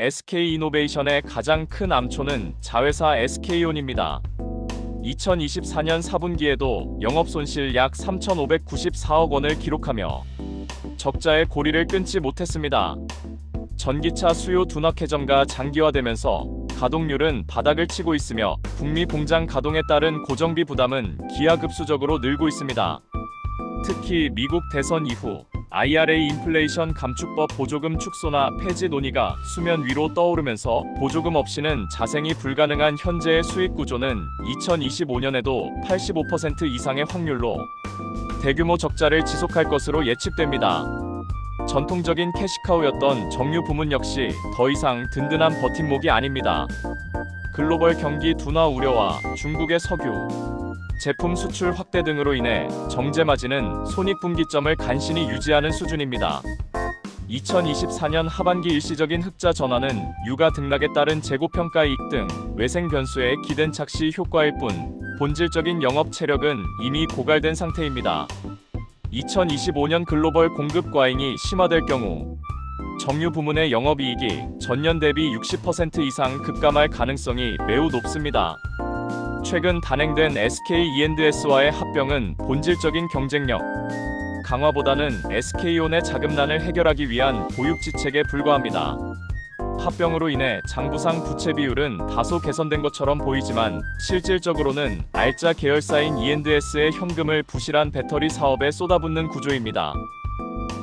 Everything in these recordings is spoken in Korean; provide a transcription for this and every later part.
SK이노베이션의 가장 큰 암초는 자회사 SK온입니다. 2024년 4분기에도 영업 손실 약 3,594억 원을 기록하며 적자의 고리를 끊지 못했습니다. 전기차 수요 둔화 해점과 장기화되면서 가동률은 바닥을 치고 있으며 북미 공장 가동에 따른 고정비 부담은 기하급수적으로 늘고 있습니다. 특히 미국 대선 이후 IRA 인플레이션 감축법 보조금 축소나 폐지 논의가 수면 위로 떠오르면서 보조금 없이는 자생이 불가능한 현재의 수익 구조는 2025년에도 85% 이상의 확률로 대규모 적자를 지속할 것으로 예측됩니다. 전통적인 캐시카우였던 정유 부문 역시 더 이상 든든한 버팀목이 아닙니다. 글로벌 경기 둔화 우려와 중국의 석유, 제품 수출 확대 등으로 인해 정제 마진은 손익분기점을 간신히 유지하는 수준입니다. 2024년 하반기 일시적인 흑자 전환은 유가 등락에 따른 재고평가 이익 등 외생 변수에 기댄 착시 효과일 뿐 본질적인 영업 체력은 이미 고갈된 상태입니다. 2025년 글로벌 공급 과잉이 심화될 경우 정유 부문의 영업이익이 전년 대비 60% 이상 급감할 가능성이 매우 높습니다. 최근 단행된 SK E&S와의 합병은 본질적인 경쟁력 강화보다는 SK온의 자금난을 해결하기 위한 보육지책에 불과합니다. 합병으로 인해 장부상 부채 비율은 다소 개선된 것처럼 보이지만 실질적으로는 알짜 계열사인 E&S의 현금을 부실한 배터리 사업에 쏟아붓는 구조입니다.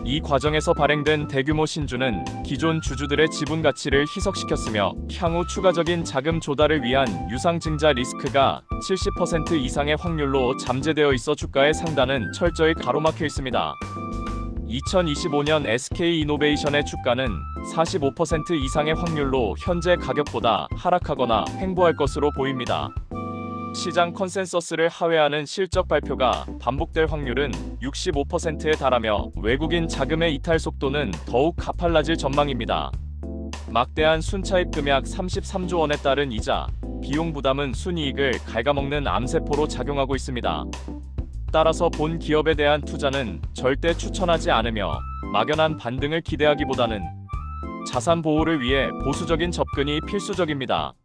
이 과정에서 발행된 대규모 신주는 기존 주주들의 지분 가치를 희석시켰으며 향후 추가적인 자금 조달을 위한 유상 증자 리스크가 70% 이상의 확률로 잠재되어 있어 주가의 상단은 철저히 가로막혀 있습니다. 2025년 SK이노베이션의 주가는 45% 이상의 확률로 현재 가격보다 하락하거나 횡보할 것으로 보입니다. 시장 컨센서스를 하회하는 실적 발표가 반복될 확률은 65%에 달하며 외국인 자금의 이탈 속도는 더욱 가팔라질 전망입니다. 막대한 순차입 금약 33조 원에 따른 이자, 비용 부담은 순이익을 갉아먹는 암세포로 작용하고 있습니다. 따라서 본 기업에 대한 투자는 절대 추천하지 않으며 막연한 반등을 기대하기보다는 자산 보호를 위해 보수적인 접근이 필수적입니다.